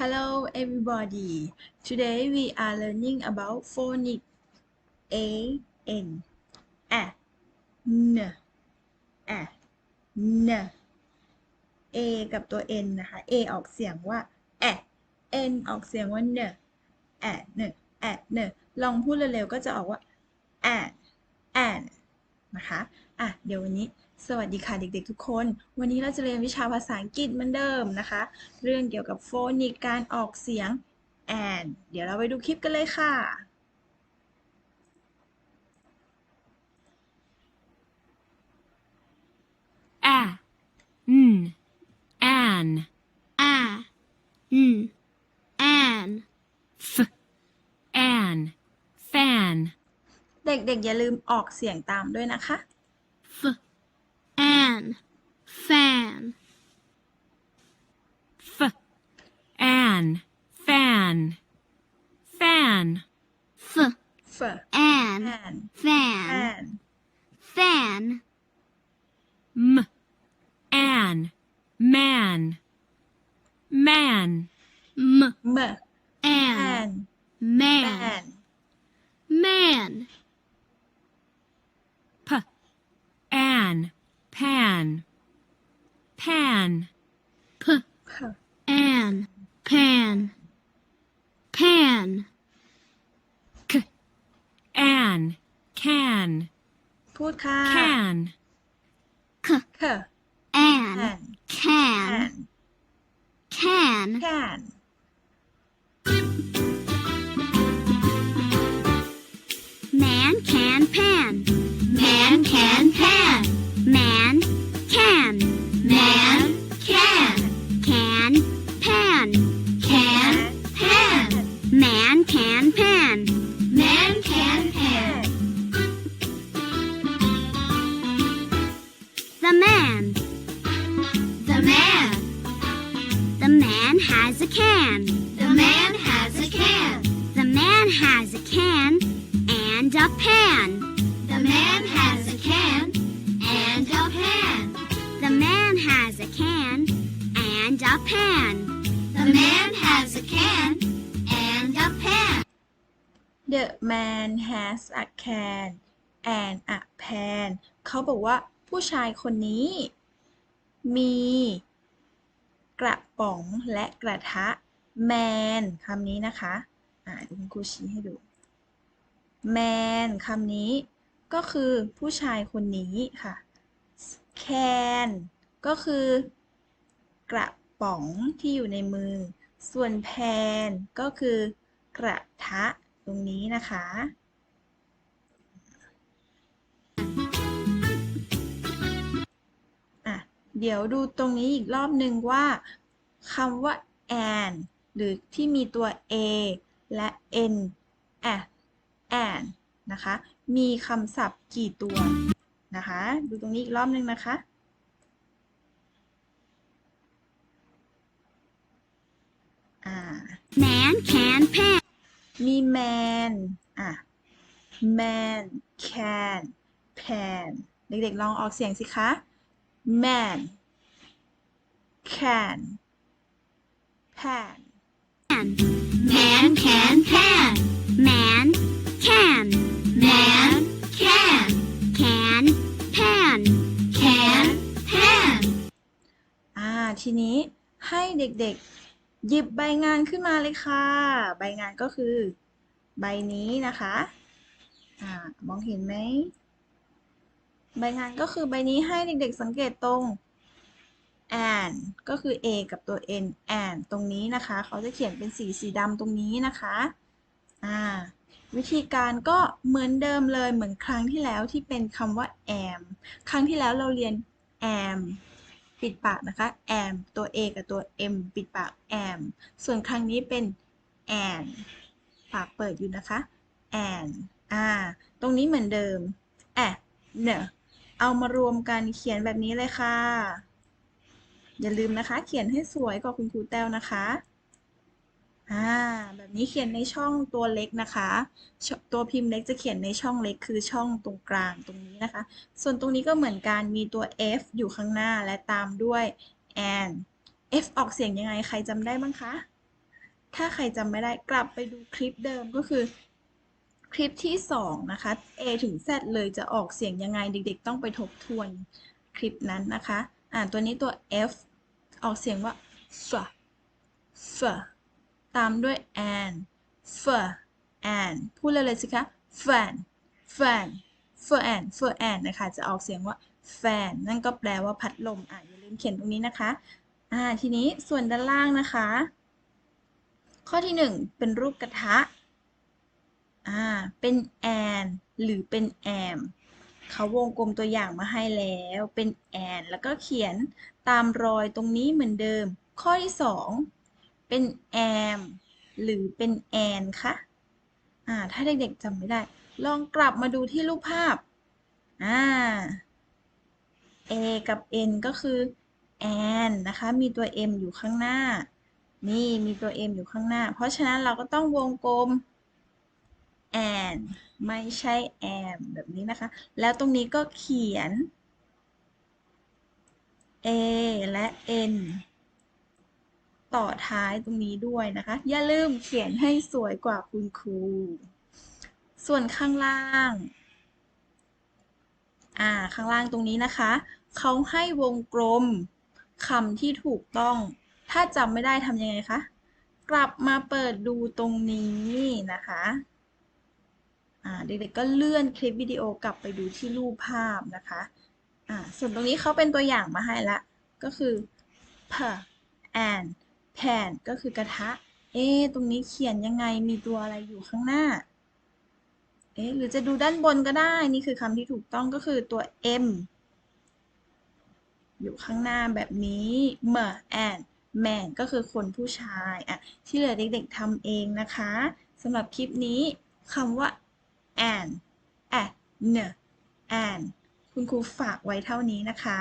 Hello everybody. Today we are learning about phonics a n a n a n a กับตัว n นะคะ a ออกเสียงว่า a n ออกเสียงว่า n a n a n ลองพูดเร็วๆก็จะออกว่า an นะคะ อะ เดี๋ยววันนี้ สวัสดีค่ะเด็กๆทุกคน วันนี้เราจะเรียนวิชาภาษาอังกฤษเหมือนเดิมนะคะ เรื่องเกี่ยวกับโฟนิกการออกเสียง and เดี๋ยวเราไปดูคลิปกันเลยค่ะ a n an a n an f an fan เด็กๆอย่าลืมออกเสียงตามด้วยนะคะ fan m. An. Man. Man. M. M. An. An man. Man. Man p. An. Pan. Pan. P p. An. Pan. Pan. K. An. Can พูดค่ะ can k k an an can can can can Man can pan. Man can pan. Man can. Man can. Can pan. Can pan. Man can pan. Man can. The man has a can. The man has a can and a pan. The man has a can and a pan. The man has a can and a pan. The man has a can and a pan. The man has a can and a pan เขาบอกว่าผู้ชายคนนี้ มี กระป๋องและกระทะ man คำนี้นะคะอ่าคุณครูชี้ให้ดู man คำนี้ก็คือผู้ชายคนนี้ค่ะ can ก็คือกระป๋องที่อยู่ในมือ ส่วน pan ก็คือกระทะตรงนี้นะคะ เดี๋ยวดูตรงนี้อีกรอบหนึ่งว่าคำว่า and หรือที่มีตัว a และ n and and นะคะ มีคำศัพท์กี่ตัวนะคะ ดูตรงนี้อีกรอบหนึ่งนะคะอ่า Man can pan. มี man อะ man can pan เด็กๆลองออกเสียงสิคะ man can pan Man can pan. Man can. Man can. Can pan. Can pan. อ่า ทีนี้ให้เด็กๆ หยิบใบงานขึ้นมาเลยค่ะ ใบงานก็คือ ใบนี้นะคะ อ่ามองเห็นไหม ใบงานก็คือใบนี้ให้เด็กๆสังเกตตรง and ก็คือ a กับตัว n and ตรงนี้นะคะ เขาจะเขียนเป็นสีสีดำตรงนี้นะคะ อ่า วิธีการก็เหมือนเดิมเลยเหมือนครั้งที่แล้วที่เป็นคำว่า am ครั้งที่แล้วเราเรียน am ปิดปากนะคะ am ตัว a กับตัว m ปิดปาก am ส่วนครั้งนี้เป็น and ปากเปิดอยู่นะคะ and อ่า ตรงนี้เหมือนเดิม a เนอะ เอามารวมกันเขียนแบบนี้เลยค่ะ อย่าลืมนะคะ เขียนให้สวยกว่าคุณครูแต้วนะคะอ่าแบบนี้เขียนในช่องตัวเล็กนะคะ ตัวพิมพ์เล็กจะเขียนในช่องเล็กคือช่องตรงกลางตรงนี้นะคะ ส่วนตรงนี้ก็เหมือนกันมีตัว F อยู่ข้างหน้าและตามด้วย and F ออกเสียงยังไงใครจำได้บ้างคะ ถ้าใครจำไม่ได้กลับไปดูคลิปเดิมก็คือ คลิปที่สองนะคะ A ถึง Z เลยจะออกเสียงยังไงเด็ก ๆ ต้องไปทบทวนคลิปนั้นนะคะ อ่านตัวนี้ตัว F ออกเสียงว่า f f ตามด้วย an f an พูดเลยเลยสิคะ fan fan fan fan นะคะ จะออกเสียงว่า fan นั่นก็แปลว่าพัดลม อะอย่าลืมเขียนตรงนี้นะคะ อ่า ทีนี้ส่วนด้านล่างนะคะ ข้อที่หนึ่งเป็นรูปกระทะ อ่า เป็นแอนหรือเป็นแอมเขาวงกลมตัวอย่างมาให้แล้ว เป็นแอนแล้วก็เขียนตามรอยตรงนี้เหมือนเดิม ข้อที่สองเป็นแอมหรือเป็นแอนคะอ่า ถ้าเด็กๆจำไม่ได้ ลองกลับมาดูที่รูปภาพ อ่า A กับ N ก็คือแอนนะคะ มีตัว M อยู่ข้างหน้า นี่ มีตัว M อยู่ข้างหน้า เพราะฉะนั้นเราก็ต้องวงกลม and ไม่ใช่ am แบบนี้นะคะ แล้วตรงนี้ก็เขียน a และ n ต่อท้ายตรงนี้ด้วยนะคะ อย่าลืมเขียนให้สวยกว่าคุณครู ส่วนข้างล่าง อ่า ข้างล่างตรงนี้นะคะ เขาให้วงกลมคำที่ถูกต้อง ถ้าจำไม่ได้ทำยังไงคะ กลับมาเปิดดูตรงนี้นะคะ เด็กๆก็เลื่อนคลิปวิดีโอกลับไปดูที่รูปภาพนะคะส่วนตรงนี้เขาเป็นตัวอย่างมาให้ละ ก็คือ p and pan ก็คือกระทะ เอ๊ะตรงนี้เขียนยังไงมีตัวอะไรอยู่ข้างหน้า เอ๊ะหรือจะดูด้านบนก็ได้ นี่คือคำที่ถูกต้องก็คือตัว m อยู่ข้างหน้าแบบนี้ m and man ก็คือคนผู้ชาย อะ ที่เหลือเด็กๆทำเองนะคะสำหรับคลิปนี้คำว่า an a n an คุณครูฝากไว้เท่านี้นะคะ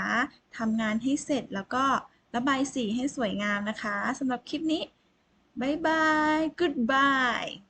ทำงานให้เสร็จแล้วก็ระบายสีให้สวยงามนะคะสำหรับคลิปนี้ บ๊ายบาย goodbye